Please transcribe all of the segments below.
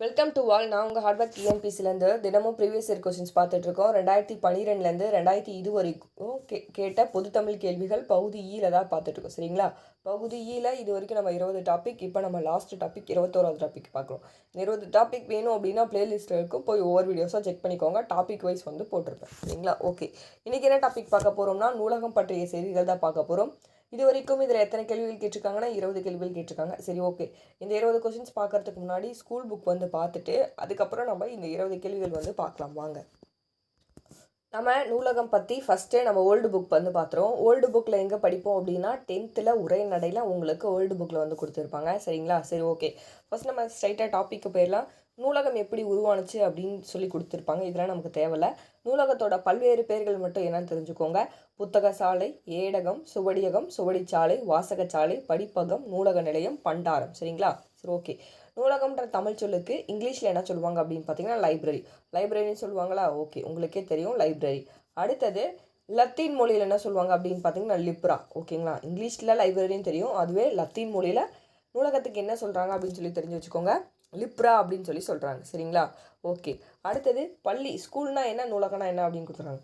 Welcome to all நான் உங்கள் hardware டிஎன்பிசிலேருந்து தினமும் ப்ரீவியஸ் இயர் கொஸ்டின்ஸ் பார்த்துட்ருக்கோம். ரெண்டாயிரத்தி பன்னிரெண்டுலேருந்து ரெண்டாயிரத்தி இது வரைக்கும் கே கேட்ட பொதுத்தமிழ் கேள்விகள் பகுதி e ஈல தான் பார்த்துட்ருக்கோம். சரிங்களா? பகுதி e ஈல இது வரைக்கும் நம்ம இருபது டாபிக் இப்போ நம்ம லாஸ்ட் டாபிக் இருபத்தோராவது டாபிக் பார்க்குறோம் இருபது டாபிக் வேணும் அப்படின்னா பிளேலிஸ்ட்டில் இருக்கும். போய் ஒவ்வொரு வீடியோஸாக செக் பண்ணிக்கோங்க. டாபிக் வைஸ் வந்து போட்டிருப்பேன். சரிங்களா? ஓகே இன்றைக்கி என்ன டாபிக் பார்க்க போகிறோம்னா நூலகம் பற்றிய செய்திகள் தான் பார்க்க போகிறோம் இது வரைக்கும் இதில் எத்தனை கேள்விகள் கேட்டிருக்காங்கன்னா இருபது கேள்விகள் கேட்டிருக்காங்க. சரி ஓகே இந்த இருபது கொஷின்ஸ் பார்க்குறதுக்கு முன்னாடி ஸ்கூல் புக் வந்து பார்த்துட்டு அதுக்கப்புறம் நம்ம இந்த இருபது கேள்விகள் வந்து பார்க்கலாம். வாங்க. நம்ம நூலகம் பற்றி ஃபஸ்ட்டே நம்ம ஓல்டு புக் வந்து பார்த்துருவோம். ஓல்டு புக்கில் எங்கே படிப்போம் அப்படின்னா டென்த்தில் உரைநடையில் உங்களுக்கு ஓல்டு புக்கில் வந்து கொடுத்துருப்பாங்க. சரிங்களா? சரி ஓகே ஃபஸ்ட் நம்ம ஸ்ட்ரைட்டாக டாப்பிக்கு போயிடலாம். நூலகம் எப்படி உருவானுச்சு அப்படின்னு சொல்லி கொடுத்துருப்பாங்க. இதெல்லாம் நமக்கு தேவையில்ல. நூலகத்தோட பல்வேறு பெயர்கள் மட்டும் என்னன்னு தெரிஞ்சுக்கோங்க. புத்தக சாலை ஏடகம் சுவடியகம் சுவடிச்சாலை வாசகச்சாலை படிப்பகம் நூலக நிலையம் பண்டாரம். சரிங்களா? சரி ஓகே. நூலகம்ன்ற தமிழ் சொல்லுக்கு இங்கிலீஷில் என்ன சொல்லுவாங்க அப்படின்னு பார்த்தீங்கன்னா லைப்ரரி. லைப்ரரின்னு சொல்லுவாங்களா? ஓகே. உங்களுக்கே தெரியும் லைப்ரரி. அடுத்தது லத்தீன் மொழியில் என்ன சொல்லுவாங்க அப்படின்னு பார்த்தீங்கன்னா லிப்ரா. ஓகேங்களா? இங்கிலீஷில் லைப்ரரின்னு தெரியும். அதுவே லத்தீன் மொழியில் நூலகத்துக்கு என்ன சொல்கிறாங்க அப்படின்னு சொல்லி தெரிஞ்சு வச்சுக்கோங்க. லிப்ரா அப்படின்னு சொல்லி சொல்கிறாங்க சரிங்களா? ஓகே. அடுத்தது பள்ளி. ஸ்கூல்னா என்ன? நூலகம்னா என்ன அப்படின்னு கொடுத்துறாங்க.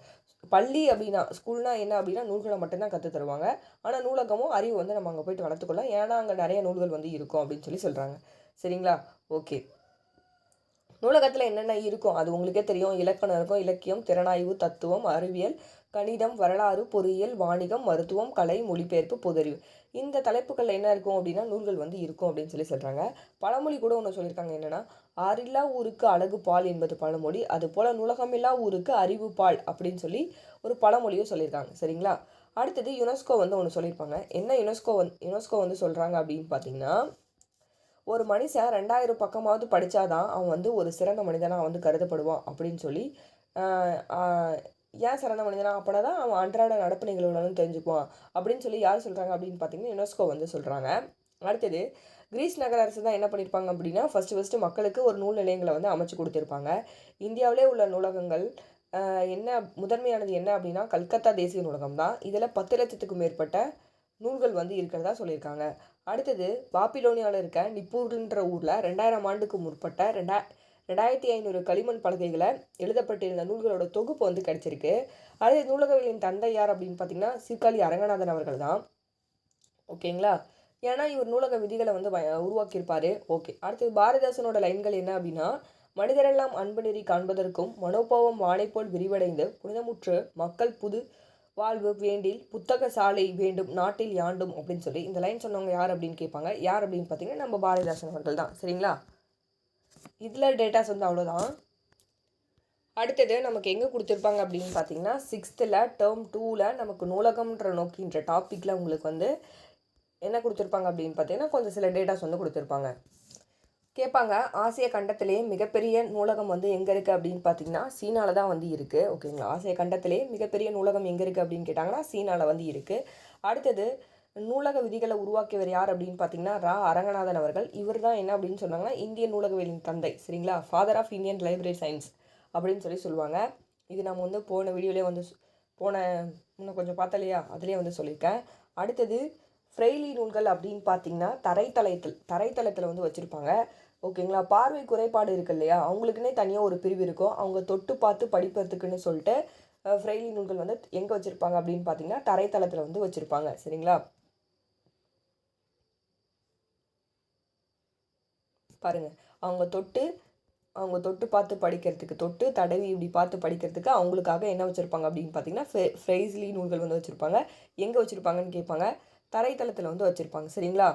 பள்ளி அப்படின்னா ஸ்கூல்னா என்ன அப்படின்னா நூல்களை மட்டும்தான் கற்றுத் தருவாங்க. ஆனால் நூலகமும் அறிவு வந்து நம்ம அங்கே போயிட்டு வளர்த்துக்கொள்ளலாம். ஏன்னா அங்கே நிறைய நூல்கள் வந்து இருக்கும் அப்படின்னு சொல்லி சொல்கிறாங்க சரிங்களா? ஓகே. நூலகத்தில் என்னென்ன இருக்கும்? அது உங்களுக்கே தெரியும். இலக்கணம் இருக்கும் இலக்கியம் திறனாய்வு தத்துவம் அறிவியல் கணிதம் வரலாறு பொறியியல் வாணிகம் மருத்துவம் கலை மொழிபெயர்ப்பு பொதறிவு. இந்த தலைப்புகளில் என்ன இருக்கும் அப்படின்னா நூல்கள் வந்து இருக்கும் அப்படின்னு சொல்லி சொல்கிறாங்க பழமொழி கூட ஒன்று சொல்லியிருக்காங்க என்னென்னா ஆறில்லா ஊருக்கு அழகு பால் என்பது பழமொழி. அதுபோல் நூலகமில்லா ஊருக்கு அறிவு பால் அப்படின்னு சொல்லி ஒரு பழமொழியும் சொல்லியிருக்காங்க. சரிங்களா? அடுத்தது யுனெஸ்கோ வந்து ஒன்று சொல்லியிருப்பாங்க. என்ன யுனெஸ்கோ வந்து யுனெஸ்கோ வந்து சொல்கிறாங்க அப்படின்னு பார்த்தீங்கன்னா ஒரு மனுஷன் ரெண்டாயிரம் பக்கமாவது படித்தாதான் அவன் வந்து ஒரு சிறந்த மனிதனாக வந்து கருதப்படுவான் அப்படின்னு சொல்லி ஏன் சிறந்த மனிதனா அப்படின்னா தான் அவன் அன்றாட நடப்பு நிகழ்வுகளும் தெரிஞ்சுக்குவான். அப்படின்னு சொல்லி யார் சொல்கிறாங்க அப்படின்னு பார்த்தீங்கன்னா யுனெஸ்கோ வந்து சொல்கிறாங்க அடுத்தது கிரீஸ் நகர அரசு தான் என்ன பண்ணியிருப்பாங்க அப்படின்னா ஃபஸ்ட்டு ஃபஸ்ட்டு மக்களுக்கு ஒரு நூல் நிலையங்களை வந்து அமைச்சு கொடுத்துருப்பாங்க. இந்தியாவிலே உள்ள நூலகங்கள் என்ன முதன்மையானது என்ன அப்படின்னா கல்கத்தா தேசிய நூலகம் தான். இதில் பத்து லட்சத்துக்கும் மேற்பட்ட நூல்கள் வந்து இருக்கிறதா சொல்லியிருக்காங்க. அடுத்தது பாப்பிலோனியாவில் இருக்க நிப்பூர்ன்ற ஊரில் ரெண்டாயிரம் ஆண்டுக்கு முற்பட்ட ரெண்டா ரெண்டாயிரத்தி ஐநூறு களிமண் பலகைகளை எழுதப்பட்டிருந்த நூல்களோட தொகுப்பு வந்து கிடைச்சிருக்கு. அடுத்து நூலகவியலின் தந்தை யார் அப்படின்னு பார்த்தீங்கன்னா சீர்காழி அரங்கநாதன் அவர்கள் தான். ஓகேங்களா? ஏன்னா இவர் நூலக விதிகளை வந்து உருவாக்கியிருப்பார் உருவாக்கியிருப்பாரு. ஓகே. அடுத்தது பாரதிதாசனோட லைன்கள் என்ன அப்படின்னா மனிதரெல்லாம் அன்பு நெறி காண்பதற்கும் மனோபாவம் வானைப்போல் போல் விரிவடைந்து புனிதமுற்று மக்கள் புது வாழ்வு வேண்டில் புத்தக சாலை வேண்டும் நாட்டில் யாண்டும் அப்படின்னு சொல்லி இந்த லைன் சொன்னவங்க யார் அப்படின்னு கேட்பாங்க. யார் அப்படின்னு பார்த்தீங்கன்னா நம்ம பாரதிதாசன் அவர்கள் தான். சரிங்களா? இதில் டேட்டாஸ் வந்து அவ்வளோதான். அடுத்தது நமக்கு எங்கே கொடுத்துருப்பாங்க அப்படின்னு பார்த்தீங்கன்னா சிக்ஸ்த்தில் டேர்ம் டூவில் நமக்கு நூலகம்ன்ற நோக்கின்ற டாப்பிக்கில் உங்களுக்கு வந்து என்ன கொடுத்துருப்பாங்க அப்படின்னு பார்த்தீங்கன்னா கொஞ்சம் சில டேட்டாஸ் வந்து கொடுத்துருப்பாங்க. கேட்பாங்க ஆசிய கண்டத்திலேயே மிகப்பெரிய நூலகம் வந்து எங்கே இருக்குது அப்படின்னு பார்த்தீங்கன்னா சீனாவில் தான் வந்து இருக்குது ஓகேங்களா? ஆசிய கண்டத்திலேயே மிகப்பெரிய நூலகம் எங்கே இருக்குது அப்படின்னு கேட்டாங்கன்னா சீனாவில் வந்து இருக்குது அடுத்தது நூலக விதிகளை உருவாக்கியவர் யார் அப்படின்னு பார்த்தீங்கன்னா ரா. அரங்கநாதன் அவர்கள். இவர் தான் என்ன அப்படின்னு சொன்னாங்கன்னா இந்திய நூலகவியலின் தந்தை. சரிங்களா? Father of Indian library science அப்படின்னு சொல்லி சொல்லுவாங்க. இது நம்ம வந்து போன வீடியோலேயே வந்து போன இன்னும் கொஞ்சம் பார்த்தலையா அதுலேயே வந்து சொல்லியிருக்கேன். அடுத்தது ஃப்ரெய்லி நூல்கள் அப்படின்னு பார்த்தீங்கன்னா தரைத்தளத்தில் தரைத்தளத்தில் வந்து வச்சுருப்பாங்க. ஓகேங்களா? பார்வை குறைபாடு இருக்கு இல்லையா? அவங்களுக்குன்னே தனியாக ஒரு பிரிவு இருக்கும். அவங்க தொட்டு பார்த்து படிப்பதுக்குன்னு சொல்லிட்டு ஃப்ரெய்லி நூல்கள் வந்து எங்கே வச்சுருப்பாங்க அப்படின்னு பார்த்தீங்கன்னா தரைத்தளத்தில் வந்து வச்சுருப்பாங்க. சரிங்களா? பாருங்க. அவங்க தொட்டு அவங்க தொட்டு பார்த்து படிக்கிறதுக்கு தொட்டு தடவி இப்படி பார்த்து படிக்கிறதுக்கு அவங்களுக்காக என்ன வச்சுருப்பாங்க அப்படின்னு பார்த்தீங்கன்னா ஃபெ ஃப்ரைஸ்லி நூல்கள் வந்து வச்சுருப்பாங்க. எங்கே வச்சுருப்பாங்கன்னு கேட்பாங்க. தரைத்தளத்தில் வந்து வச்சுருப்பாங்க. சரிங்களா?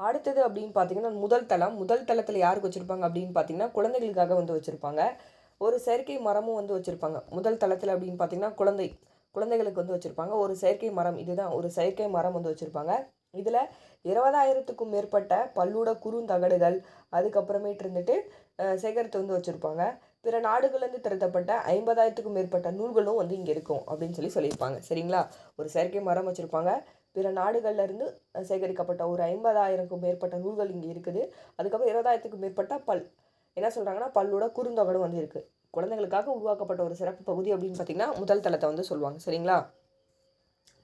அடுத்தது அப்படின்னு பார்த்தீங்கன்னா முதல் தளம். முதல் தளத்தில் யாருக்கு வச்சுருப்பாங்க அப்படின்னு பார்த்தீங்கன்னா குழந்தைகளுக்காக வந்து வச்சுருப்பாங்க. ஒரு செயற்கை மரமும் வந்து வச்சுருப்பாங்க. முதல் தளத்தில் அப்படின்னு பார்த்தீங்கன்னா குழந்தை குழந்தைகளுக்கு வந்து வச்சுருப்பாங்க. ஒரு செயற்கை மரம் இதுதான். ஒரு செயற்கை மரம் வந்து வச்சுருப்பாங்க. இதில் இருபதாயிரத்துக்கும் மேற்பட்ட பல்லூட குறுந்தகடுகள் அதுக்கப்புறமேட்டு இருந்துட்டு சேகரித்து வந்து வச்சுருப்பாங்க. பிற நாடுகள்லேருந்து திரட்டப்பட்ட ஐம்பதாயிரத்துக்கும் மேற்பட்ட நூல்களும் வந்து இங்கே இருக்கும் அப்படின்னு சொல்லி சொல்லியிருப்பாங்க. சரிங்களா? ஒரு செயற்கை மரம் வச்சுருப்பாங்க. பிற நாடுகள்லேருந்து சேகரிக்கப்பட்ட ஒரு ஐம்பதாயிரக்கும் மேற்பட்ட நூல்கள் இங்கே இருக்குது. அதுக்கப்புறம் இருபதாயிரத்துக்கும் மேற்பட்ட பல் என்ன சொல்கிறாங்கன்னா பல்லோட குறுந்தொகடும் வந்து இருக்குது குழந்தைகளுக்காக உருவாக்கப்பட்ட ஒரு சிறப்பு பகுதி அப்படின்னு பார்த்தீங்கன்னா முதல் தளத்தை வந்து சொல்லுவாங்க. சரிங்களா?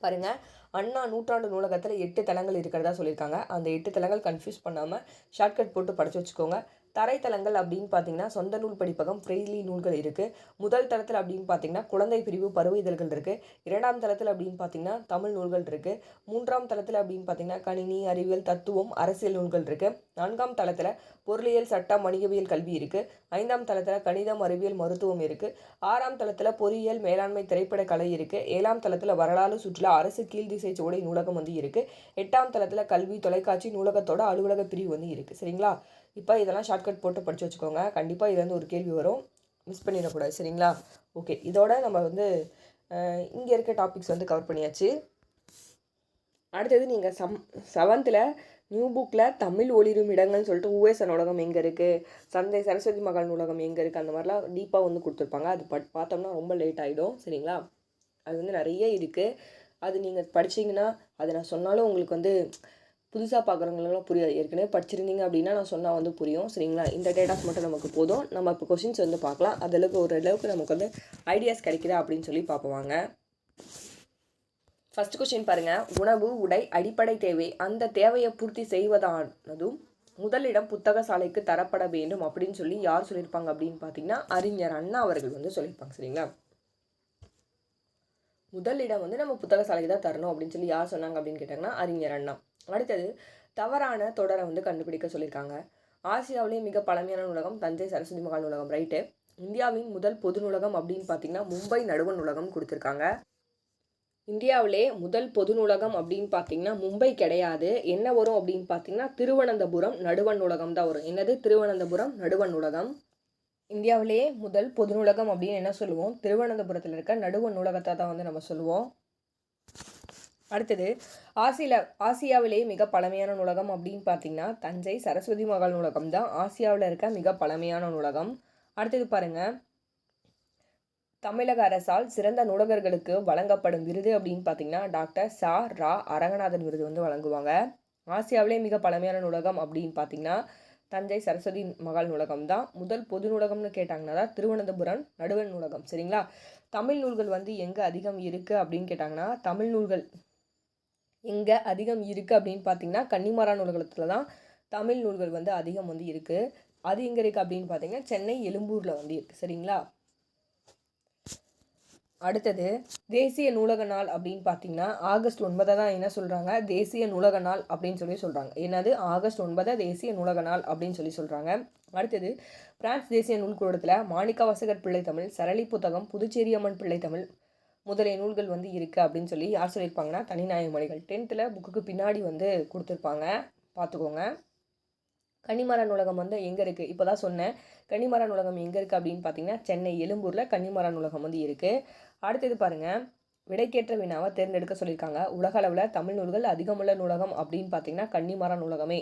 பாருங்கள் அண்ணா நூற்றாண்டு நூலகத்தில் எட்டு தளங்கள் இருக்கிறதா சொல்லியிருக்காங்க. அந்த எட்டு தளங்கள் கன்ஃபியூஸ் பண்ணாமல் ஷார்ட்கட் போட்டு படித்து வச்சுக்கோங்க. தரைத்தளங்கள் அப்படின்னு பார்த்தீங்கன்னா சொந்த நூல் படிப்பகம் பிரெய்லி நூல்கள் இருக்குது முதல் தளத்தில் அப்படின்னு பார்த்தீங்கன்னா குழந்தை பிரிவு பருவ இதழ்கள் இருக்குது இரண்டாம் தளத்தில் அப்படின்னு பார்த்தீங்கன்னா தமிழ் நூல்கள் இருக்குது மூன்றாம் தளத்தில் அப்படின்னு பார்த்தீங்கன்னா கணினி அறிவியல் தத்துவம் அரசியல் நூல்கள் இருக்குது நான்காம் தளத்தில் பொருளியல் சட்டம் வணிகவியல் கல்வி இருக்குது ஐந்தாம் தளத்தில் கணிதம் அறிவியல் மருத்துவம் இருக்குது ஆறாம் தளத்தில் பொறியியல் மேலாண்மை திரைப்பட கலை இருக்குது ஏழாம் தளத்தில் வரலாறு சுற்றுலா அரசு கீழ்திசை சோடை நூலகம் வந்து இருக்குது எட்டாம் தளத்தில் கல்வி தொலைக்காட்சி நூலகத்தோட அலுவலக பிரிவு வந்து இருக்குது சரிங்களா? இப்போ இதெல்லாம் ஷார்ட்கட் போட்டு படித்து வச்சுக்கோங்க. கண்டிப்பாக இது வந்து ஒரு கேள்வி வரும். மிஸ் பண்ணிடக்கூடாது. சரிங்களா? ஓகே இதோட நம்ம வந்து இங்கே இருக்க டாபிக்ஸ் வந்து கவர் பண்ணியாச்சு. அடுத்தது நீங்கள் சம் செவன்த்தில் நியூ புக்கில் தமிழ் ஒளிரும் இடங்கள்னு சொல்லிட்டு ஊஎஸ் நூலகம் எங்கே இருக்குது சந்தை சரஸ்வதி மகால் நூலகம் எங்கே இருக்குது அந்த மாதிரிலாம் டீப்பாக வந்து கொடுத்துருப்பாங்க. அது பட் பார்த்தோம்னா ரொம்ப லேட் ஆகிடும் சரிங்களா? அது வந்து நிறைய இருக்குது அது நீங்கள் படிச்சீங்கன்னா அது நான் சொன்னாலும் உங்களுக்கு வந்து புதுசாக பார்க்குறவங்களுக்குலாம் புரியாது. ஏற்கனவே படிச்சிருந்தீங்க அப்படின்னா நான் சொன்னால் வந்து புரியும். சரிங்களா? இந்த டேட்டாஸ் மட்டும் நமக்கு போதும். நம்ம இப்போ கொஷின்ஸ் வந்து பார்க்கலாம். அதளவுக்கு ஓரளவுக்கு நமக்கு வந்து ஐடியாஸ் கிடைக்குதா அப்படின்னு சொல்லி பார்ப்பாங்க ஃபர்ஸ்ட் கொஸ்டின் பாருங்கள் உணவு உடை அடிப்படை தேவை. அந்த தேவையை பூர்த்தி செய்வதானதும் முதலிடம் புத்தக சாலைக்கு தரப்பட வேண்டும் அப்படின்னு சொல்லி யார் சொல்லியிருப்பாங்க அப்படின்னு பார்த்தீங்கன்னா அறிஞர் அண்ணா அவர்கள் வந்து சொல்லியிருப்பாங்க. சரிங்களா? முதலிடம் வந்து நம்ம புத்தக சாலைக்கு தான் தரணும் அப்படின்னு சொல்லி யார் சொன்னாங்க அப்படின்னு கேட்டாங்கன்னா அறிஞர் அண்ணா. அடுத்தது தவறான தொடரை வந்து கண்டுபிடிக்க சொல்லியிருக்காங்க. ஆசியாவிலேயே மிக பழமையான நூலகம் தஞ்சை சரஸ்வதி மகால் நூலகம் ரைட்டு இந்தியாவின் முதல் பொது நூலகம் அப்படின்னு பார்த்தீங்கன்னா மும்பை நடுவண் நூலகம் கொடுத்துருக்காங்க. இந்தியாவிலே முதல் பொது நூலகம் அப்படின்னு பார்த்தீங்கன்னா மும்பை கிடையாது. என்ன வரும் அப்படின்னு பார்த்தீங்கன்னா திருவனந்தபுரம் நடுவண் நூலகம் தான் வரும். என்னது? திருவனந்தபுரம் நடுவண் நூலகம். இந்தியாவிலேயே முதல் பொது நூலகம் அப்படின்னு என்ன சொல்லுவோம்? திருவனந்தபுரத்தில் இருக்க நடுவண் நூலகத்தை தான் வந்து நம்ம சொல்லுவோம். அடுத்தது ஆசியில ஆசியாவிலேயே மிக பழமையான நூலகம் அப்படின்னு பார்த்தீங்கன்னா தஞ்சை சரஸ்வதி மகால் நூலகம் தான். ஆசியாவில் இருக்க மிக பழமையான நூலகம். அடுத்தது பாருங்கள் தமிழக அரசால் சிறந்த நூலகர்களுக்கு வழங்கப்படும் விருது அப்படின்னு பார்த்தீங்கன்னா டாக்டர் சா. ரா. அரங்கநாதன் விருது வந்து வழங்குவாங்க. ஆசியாவிலே மிக பழமையான நூலகம் அப்படின்னு பார்த்தீங்கன்னா தஞ்சை சரஸ்வதி மகால் நூலகம் தான் முதல் பொது நூலகம்னு கேட்டாங்கன்னா தான் திருவனந்தபுரம் நடுவன் நூலகம் சரிங்களா? தமிழ் நூல்கள் வந்து எங்கே அதிகம் இருக்குது அப்படின்னு கேட்டாங்கன்னா தமிழ் நூல்கள் எங்கே அதிகம் இருக்குது அப்படின்னு பார்த்தீங்கன்னா கன்னிமாரா நூலகத்தில் தான் தமிழ் நூல்கள் வந்து அதிகம் வந்து இருக்குது அது எங்கே இருக்குது அப்படின்னு பார்த்தீங்கன்னா சென்னை எழும்பூரில் வந்து இருக்குது சரிங்களா? அடுத்தது தேசிய நூலக நாள் அப்படின்னு பார்த்தீங்கன்னா ஆகஸ்ட் ஒன்பதை தான் என்ன சொல்கிறாங்க தேசிய நூலக நாள் அப்படின்னு சொல்லி சொல்கிறாங்க என்னது? ஆகஸ்ட் ஒன்பதை தேசிய நூலக நாள் அப்படின்னு சொல்லி சொல்கிறாங்க அடுத்தது பிரான்ஸ் தேசிய நூல்கூடத்தில் மாணிக்க வாசகர் பிள்ளை தமிழ் சரளி புத்தகம் புதுச்சேரி அம்மன் பிள்ளை தமிழ் முதலிய நூல்கள் வந்து இருக்குது அப்படின்னு சொல்லி யார் சொல்லியிருப்பாங்கன்னா தனிநாயக மொழிகள். டென்த்தில் புக்குக்கு பின்னாடி வந்து கொடுத்துருப்பாங்க. பார்த்துக்கோங்க கன்னிமர நூலகம் வந்து எங்கே இருக்குது இப்போ தான் சொன்னேன். கன்னிமர நூலகம் எங்கே இருக்குது அப்படின்னு பார்த்தீங்கன்னா சென்னை எழும்பூரில் கன்னிமர நூலகம் வந்து இருக்குது அடுத்தது பாருங்கள் விடைக்கேற்ற வினாவை தேர்ந்தெடுக்க சொல்லியிருக்காங்க. உலகளவில் தமிழ் நூல்கள் அதிகமுள்ள நூலகம் அப்படின்னு பார்த்தீங்கன்னா கன்னிமர நூலகமே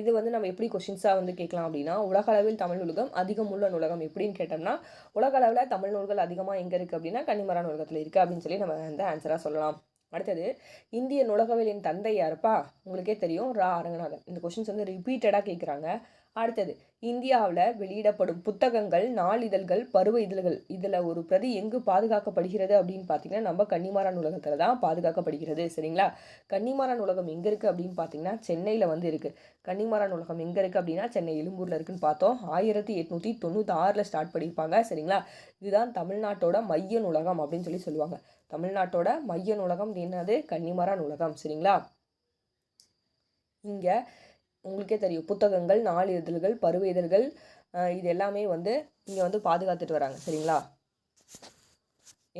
இது வந்து நம்ம எப்படி கொஷின்ஸாக வந்து கேட்கலாம் அப்படின்னா உலகளவில் தமிழ் நூலகம் அதிகமுள்ள நூலகம் எப்படின்னு கேட்டோம்னா உலகளவில் தமிழ் நூல்கள் அதிகமாக எங்கே இருக்குது அப்படின்னா கன்னிமர நூலகத்தில் இருக்குது அப்படின்னு சொல்லி நம்ம வந்து ஆன்சராக சொல்லலாம். அடுத்தது இந்திய நுலகவியலின் தந்தை யாருப்பா? உங்களுக்கே தெரியும் ரா. அரங்கநாதன். இந்த கொஷின்ஸ் வந்து ரிப்பீட்டடாக கேட்குறாங்க அடுத்தது இந்தியாவில் வெளியிடப்படும் புத்தகங்கள் நாளிதழ்கள் பருவ இதழ்கள் இதில் ஒரு பிரதி எங்கு பாதுகாக்கப்படுகிறது அப்படின்னு பார்த்தீங்கன்னா நம்ம கன்னிமாரா நூலகத்தில் தான் பாதுகாக்கப்படுகிறது சரிங்களா? கன்னிமாரா நூலகம் எங்கே இருக்குது அப்படின்னு பார்த்தீங்கன்னா சென்னையில் வந்து இருக்குது கன்னிமாரா நூலகம் எங்கே இருக்குது அப்படின்னா சென்னை எழும்பூரில் இருக்குன்னு பார்த்தோம். ஆயிரத்தி எட்நூற்றி தொண்ணூற்றி ஸ்டார்ட் பண்ணியிருப்பாங்க சரிங்களா? இதுதான் தமிழ்நாட்டோட மைய நூலகம் அப்படின்னு சொல்லி சொல்லுவாங்க. தமிழ்நாட்டோட மைய நூலகம் என்னது? கன்னிமாரா நூலகம் சரிங்களா? இங்கே உங்களுக்கே தெரியும். புத்தகங்கள் நாளிதழ்கள் பருவ இதழ்கள் இது எல்லாமே வந்து இங்கே வந்து பாதுகாத்துட்டு வராங்க. சரிங்களா?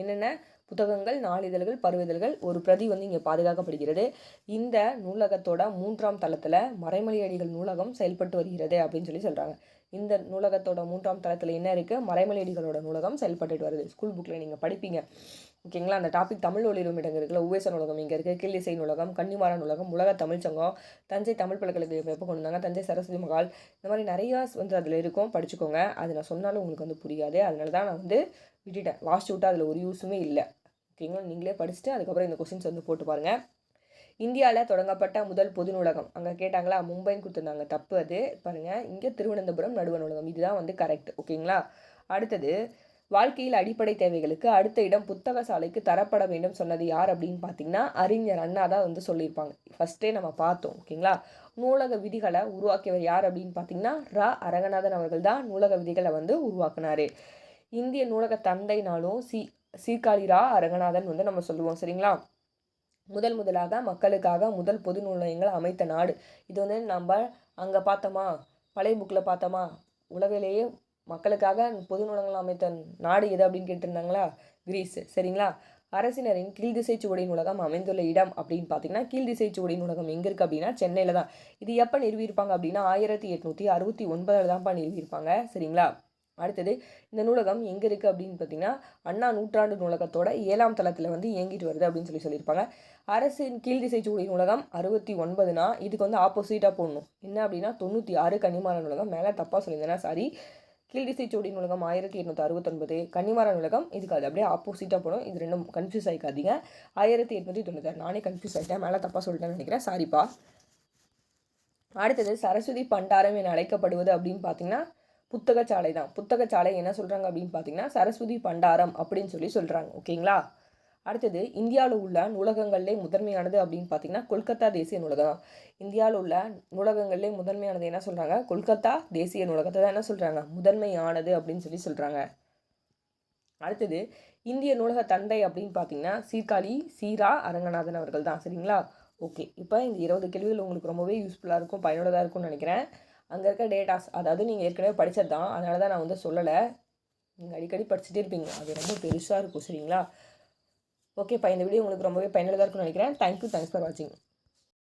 என்னென்ன? புத்தகங்கள் நாளிதழ்கள் பருவிதழ்கள் ஒரு பிரதி வந்து இங்கே பாதுகாக்கப்படுகிறது. இந்த நூலகத்தோட மூன்றாம் தளத்தில் மறைமலையடிகள் நூலகம் செயல்பட்டு வருகிறது அப்படின்னு சொல்லி சொல்கிறாங்க இந்த நூலகத்தோட மூன்றாம் தளத்தில் என்ன இருக்குது மறைமலையடிகளோட நூலகம் செயல்பட்டுட்டு வருது. ஸ்கூல் புக்கில் நீங்கள் படிப்பீங்க. ஓகேங்களா? அந்த டாபிக் தமிழ் ஒளிரும் இடங்கள் இருக்குல்ல உவேசன் உலகம் இங்கே இருக்குது கிள்ளிசை நூலகம் கன்னிமாரா நூலகம் உலக தமிழ்ச்சங்கம் தஞ்சை தமிழ் பல்கலைக்கழகம் எப்போ கொண்டு வந்தாங்க தஞ்சை சரஸ்வதி மகால். இந்த மாதிரி நிறையா வந்து அதில் இருக்கும் படிச்சுக்கோங்க. அது நான் சொன்னாலும் உங்களுக்கு வந்து புரியாது. அதனால தான் நான் வந்து விட்டுட்டேன். லாஸ்ட் விட்டு அதில் ஒரு யூஸுமே இல்லை. ஓகேங்களா? நீங்களே படிச்சுட்டு அதுக்கப்புறம் இந்த கொஸ்டின்ஸ் வந்து போட்டு பாருங்கள் இந்தியாவில் தொடங்கப்பட்ட முதல் பொது நூலகம். அங்கே கேட்டாங்களா? மும்பைன்னு கொடுத்துருந்தாங்க. தப்பு அது. பாருங்கள் இங்கே திருவனந்தபுரம் நடுவ நூலகம். இதுதான் வந்து கரெக்ட் ஓகேங்களா? அடுத்தது வாழ்க்கையில் அடிப்படை தேவைகளுக்கு அடுத்த இடம் புத்தக சாலைக்கு தரப்பட வேண்டும் சொன்னது யார் அப்படின்னு பார்த்தீங்கன்னா அறிஞர் அண்ணா தான் வந்து சொல்லியிருப்பாங்க. ஃபஸ்ட்டே நம்ம பார்த்தோம் ஓகேங்களா? நூலக விதிகளை உருவாக்கியவர் யார் அப்படின்னு பார்த்தீங்கன்னா ரா. அரங்கநாதன் அவர்கள் தான் நூலக விதிகளை வந்து உருவாக்குனாரு. இந்திய நூலக தந்தைனாலும் சி சீர்காழி ரா. அரங்கநாதன் வந்து நம்ம சொல்லுவோம் சரிங்களா? முதல் முதலாக மக்களுக்காக முதல் பொது நூலகங்கள் அமைத்த நாடு. இது வந்து நம்ம அங்கே பார்த்தோமா? பழைய புக்கில் பார்த்தோமா? உலகிலேயே மக்களுக்காக பொது நூலகங்கள் அமைத்த நாடு எது அப்படின்னு கேட்டிருந்தாங்களா? கிரீஸ். சரிங்களா? அரசினரின் கீழ்திசை சுவடி நூலகம் அமைந்துள்ள இடம் அப்படின்னு பார்த்தீங்கன்னா கீழ்திசை சுவடி நூலகம் எங்கே இருக்குது அப்படின்னா சென்னையில் தான். இது எப்போ நிறுவியிருப்பாங்க அப்படின்னா ஆயிரத்தி எட்நூற்றி அறுபத்தி ஒன்பதில் தான்ப்பா நிறுவியிருப்பாங்க. சரிங்களா? அடுத்தது இந்த நூலகம் எங்கே இருக்குது அப்படின்னு பார்த்தீங்கன்னா அண்ணா நூற்றாண்டு நூலகத்தோட ஏழாம் தளத்தில் வந்து இயங்கிட்டு வருது அப்படின்னு சொல்லி சொல்லியிருப்பாங்க. அரசின் கீழ்திசை சூடி நூலகம் அறுபத்தி ஒன்பதுனா இதுக்கு வந்து ஆப்போசிட்டாக போடணும். என்ன அப்படின்னா தொண்ணூற்றி ஆறு கன்னிமார நூலகம் மேலே தப்பாக சொல்லியிருந்தேன்னா சாரி கீழ்டிசை சூடி நூலகம் ஆயிரத்தி எட்நூற்றி அறுபத்தொன்பது கன்னிமார நூலகம். இதுக்கு அது அப்படியே ஆப்போசிட்டாக போடும் இது ரெண்டும் கன்ஃபியூஸ் ஆகிக்காதீங்க ஆயிரத்தி எட்நூற்றி தொண்ணூத்தாறு. நானே கன்ஃபியூஸ் ஆகிட்டேன் மேலே தப்பாக சொல்லிட்டேன்னு நினைக்கிறேன். சாரிப்பா அடுத்தது சரஸ்வதி பண்டாரம் என அழைக்கப்படுவது அப்படின்னு பார்த்தீங்கன்னா புத்தகச்சாலை தான். புத்தகச்சாலை என்ன சொல்கிறாங்க அப்படின்னு பார்த்தீங்கன்னா சரஸ்வதி பண்டாரம் அப்படின்னு சொல்லி சொல்கிறாங்க ஓகேங்களா? அடுத்தது இந்தியாவில் உள்ள நூலகங்கள்லே முதன்மையானது அப்படின்னு பார்த்தீங்கன்னா கொல்கத்தா தேசிய நூலகம். இந்தியாவில் உள்ள நூலகங்கள்லே முதன்மையானது என்ன சொல்கிறாங்க கொல்கத்தா தேசிய நூலகத்தை தான் என்ன சொல்கிறாங்க முதன்மையானது அப்படின்னு சொல்லி சொல்கிறாங்க அடுத்தது இந்திய நூலக தந்தை அப்படின்னு பார்த்தீங்கன்னா சீர்காழி சீரா அரங்கநாதன் அவர்கள் தான். சரிங்களா? ஓகே. இப்போ இந்த இருபது கேள்விகள் உங்களுக்கு ரொம்பவே யூஸ்ஃபுல்லாக இருக்கும் பயனுள்ளதாக இருக்கும்னு நினைக்கிறேன். அங்கே இருக்க டேட்டாஸ் அதாவது நீங்கள் ஏற்கனவே படித்தது தான் அதனால தான் நான் வந்து சொல்லலை. நீங்கள் அடிக்கடி படிச்சுட்டே இருப்பீங்க. அது ரொம்ப பெருசாக இருக்கும் சரிங்களா? ஓகேப்பா இந்த வீடியோ உங்களுக்கு ரொம்பவே பயனுள்ளதாக இருக்கும்னு நினைக்கிறேன். தேங்க்யூ தேங்க்ஸ் ஃபார் வாட்சிங்